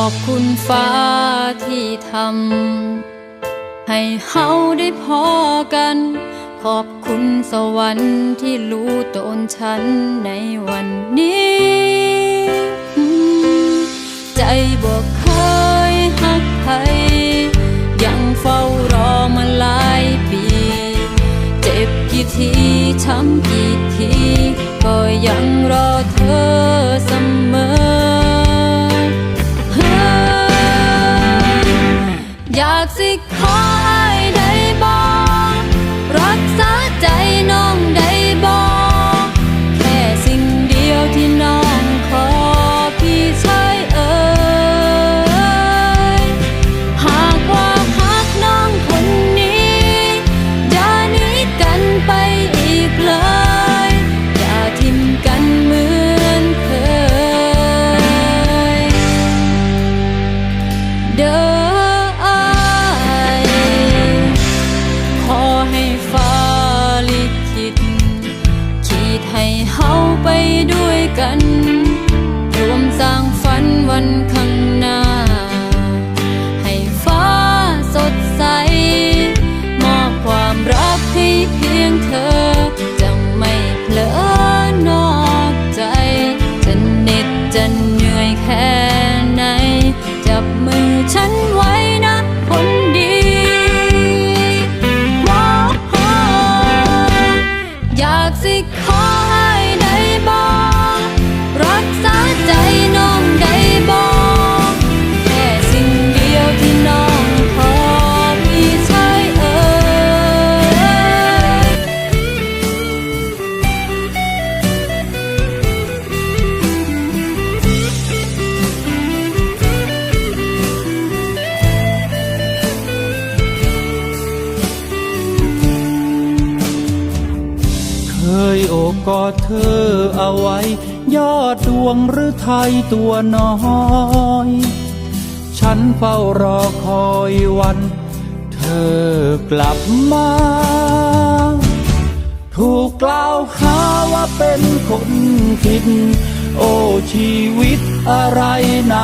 อบคุณฟ้าที่ทำให้เฮาได้พอกัน ขอบคุณสวรรค์ที่รู้ตนฉันในวันนี้ ใจบอกเคยหักใครยังเฝ้ารอมาหลายปี เจ็บกี่ทีช้ำกี่ที ก็ยังรอเธอเสมอ สิขอให้ได้บอกรักษาใจน้องได้ ฟ้าลิขิตขีดให้เฮาไปด้วยกัน รวมสร้างฝันวันข้าง อ เคยโอบกอดเธอเอาไว้ ยอดดวงหรือไทยตัวน้อย ฉันเฝ้ารอคอยวัน เธอกลับมา ถูกกล่าวหาว่าเป็นคนผิด โอ้ชีวิตอะไรหนัก